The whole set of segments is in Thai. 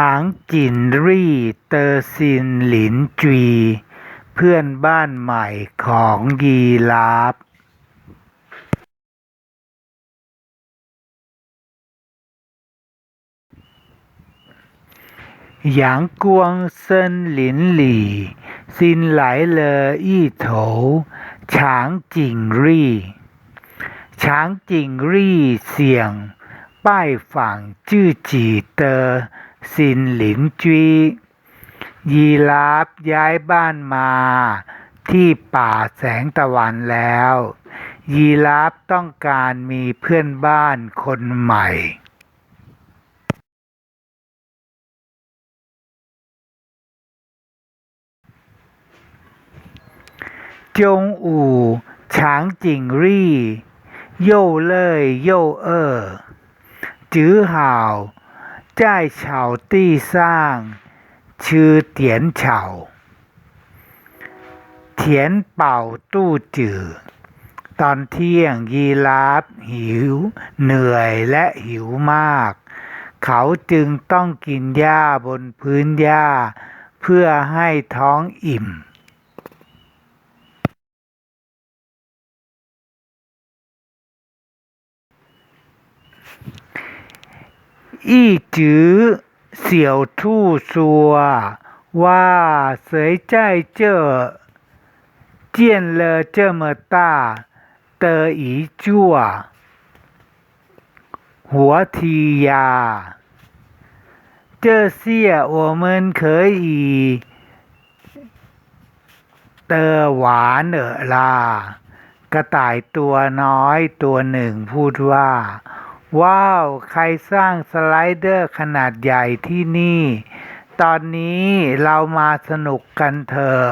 ช้างจินรีเตอร์ซินหลินจี เพื่อนบ้านใหม่ของยีลาฟหยางกวงเซินหลินหลี่ซินไหลเลออี้โถช้างจิงรี่ ช้างจิงรี่เสียงป้ายฝั่งจื้อจีเตอ สินหลิงจุ้ยีราบย้ายบ้านมา ที่ป่าแสงตะวันแล้ว ยีราบต้องการมีเพื่อนบ้านคนใหม่จงอู่ฉางจิงรี่ โย่เล่ยโย่เออจื้อห่าว 在草地上吃点草，填饱肚子。ตอนเที่ยงยีราฟหิว เหนื่อยและหิวมาก เขาจึงต้องกินหญ้าบนพื้นหญ้า เพื่อให้ท้องอิ่ม 一直小兔说：“哇，谁在这建了这么大的一座活梯呀？这些我们可以的玩了啦。”กระต่ายตัวน้อยตัวหนึ่งพูดว่า ว้าว ใครสร้างสไลเดอร์ขนาดใหญ่ที่นี่ ตอนนี้เรามาสนุกกันเถอะ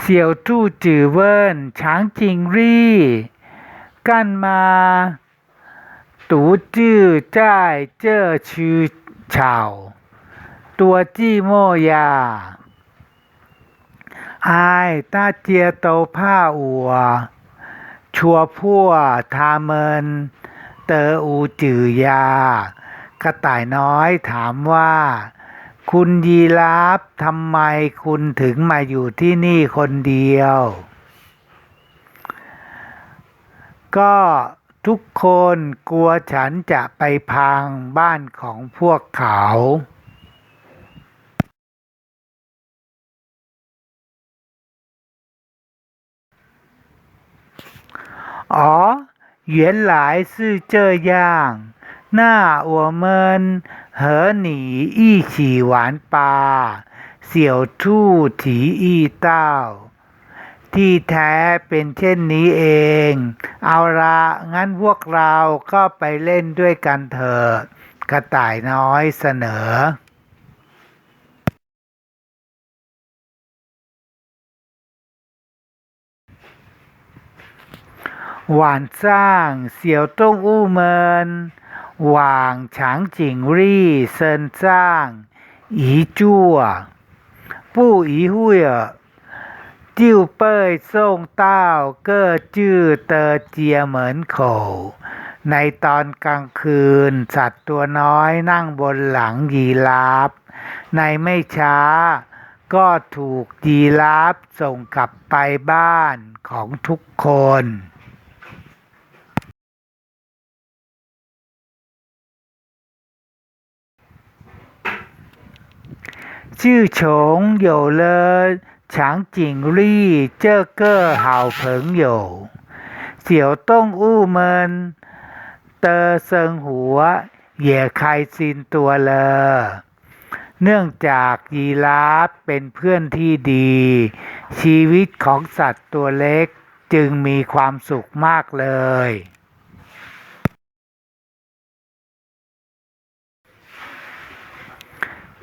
เสี่ยวจู้จือเวินช้างจิงรี่ กันมาตูจื้อจ้ายเจ้อชื่อเฉาตัวจี้โมยา อายต้าเจียโตผ้าอัว ชัวพั่วทาเมิน เตออูจือยา กระต่ายน้อยถามว่า คุณยีราฟทำไมคุณถึงมาอยู่ที่นี่คนเดียว ก็ทุกคนกลัวฉันจะไปพังบ้านของพวกเขา 哦，原来是这样。那我们和你一起玩吧。小兔提议道ที่แท้เป็นเช่นนี้เอง เอาละงั้นพวกเราก็ไปเล่นด้วยกันเถอะกระต่ายน้อยเสนอ 晚上，小动物们往长颈鹿身上一坐，不一会儿就被送到各自的家门口。ในตอนกลางคืน สัตว์ตัวน้อยนั่งบนหลังยีราฟ ในไม่ช้า ก็ถูกยีราฟส่งกลับไปบ้านของทุกคน 自从有了长颈鹿这个好朋友，小动物们的生活也开心多了。เนื่องจากยีราฟเป็นเพื่อนที่ดี ชีวิตของสัตว์ตัวเล็กจึงมีความสุขมากเลย